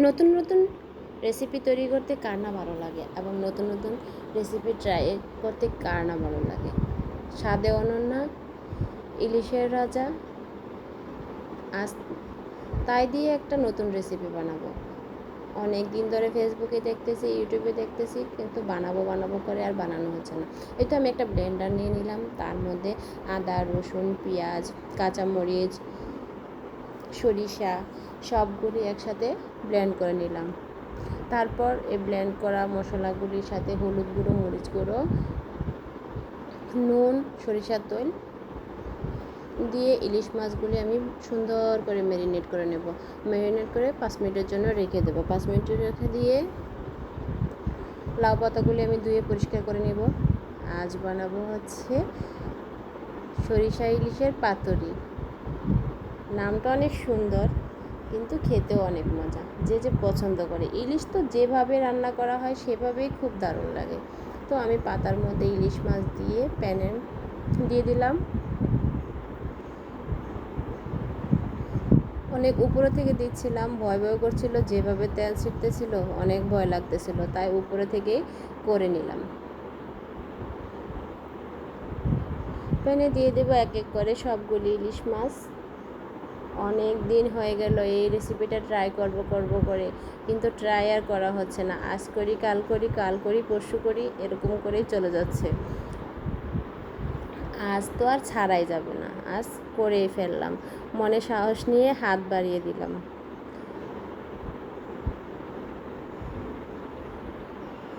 নতুন নতুন রেসিপি তৈরি করতে কার না ভালো লাগে এবং নতুন নতুন রেসিপি ট্রাই করতে কার না ভালো লাগে? স্বাদে অনন্যা, ইলিশের রাজা আজ তাই দিয়ে একটা নতুন রেসিপি বানাবো। অনেক দিন ধরে ফেসবুকে দেখতেছি ইউটিউবে দেখতেছি, কিন্তু বানাবো বানাবো করে আর বানানো হচ্ছে না। এই তো আমি একটা ব্লেন্ডার নিয়ে নিলাম, তার মধ্যে আদা, রসুন, পেঁয়াজ, কাঁচামরিচ সরিষা সবগুলি একসাথে ব্লেন্ড করে নিলাম। তারপর এই ব্লেন্ড করা মশলাগুলির সাথে হলুদ গুঁড়ো, মরিচ গুঁড়ো, নুন, সরিষার তেল দিয়ে ইলিশ মাছগুলি আমি সুন্দর করে ম্যারিনেট করে নেব। ম্যারিনেট করে পাঁচ মিনিটের জন্য রেখে দেবো। পাঁচ মিনিট রেখে দিয়ে লাউ পাতাগুলি আমি ধুয়ে পরিষ্কার করে নেব। আজ বানাবো হচ্ছে সরিষা ইলিশের পাতুরি। নামটা অনেক সুন্দর, কিন্তু খেতেও অনেক মজা। যে যে পছন্দ করে। ইলিশ তো যেভাবে রান্না করা হয়, সেভাবেই খুব দারুণ লাগে। তো আমি পাতার মধ্যে ইলিশ মাছ দিয়ে প্যানে দিয়ে দিলাম। অনেক উপরে থেকে দিচ্ছিলাম ভয় ভয় করছিল, যেভাবে তেল ছিটতেছিল, অনেক ভয় লাগতেছিল, তাই উপরে থেকেই করে নিলাম। প্যানে দিয়ে দেবো এক এক করে সবগুলি ইলিশ মাছ। অনেক দিন হয়ে গেল, এই রেসিপিটা ট্রাই করব করব করে। কিন্তু ট্রাই আর করা হচ্ছে না। আজ করি, কাল করি কাল করি, পরশু করি, এরকম করেই চলে যাচ্ছে। আজ তো আর ছাড়াই যাবে না। আজ করেই ফেললাম। মনে সাহস নিয়ে হাত বাড়িয়ে দিলাম।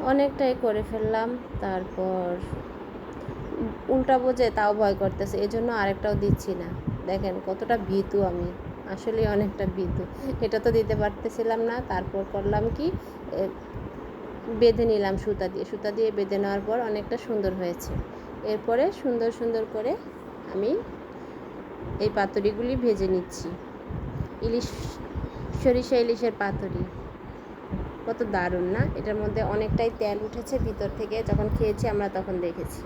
অনেকটাই করে ফেললাম। তারপর উল্টা বোঝে, তাও ভয় করতেছে। এজন্য জন্য আরেকটাও দিচ্ছি না। দেখেন কতটা ভীতু আমি। আসলে অনেকটা ভীতু। এটা তো দিতে পারতেছিলাম না, তারপর করলাম কি? বেঁধে নিলাম সুতা দিয়ে। সুতা দিয়ে বেঁধে নেওয়ার পর অনেকটা সুন্দর হয়েছে। এরপরে সুন্দর সুন্দর করে আমি এই পাতুরিগুলি ভেজে নিচ্ছি। ইলিশ, সরিষা ইলিশের পাতুরি। কত দারুণ না? এটার মধ্যে অনেকটাই তেল উঠেছে ভিতর থেকে। যখন খেয়েছি আমরা তখন দেখেছি।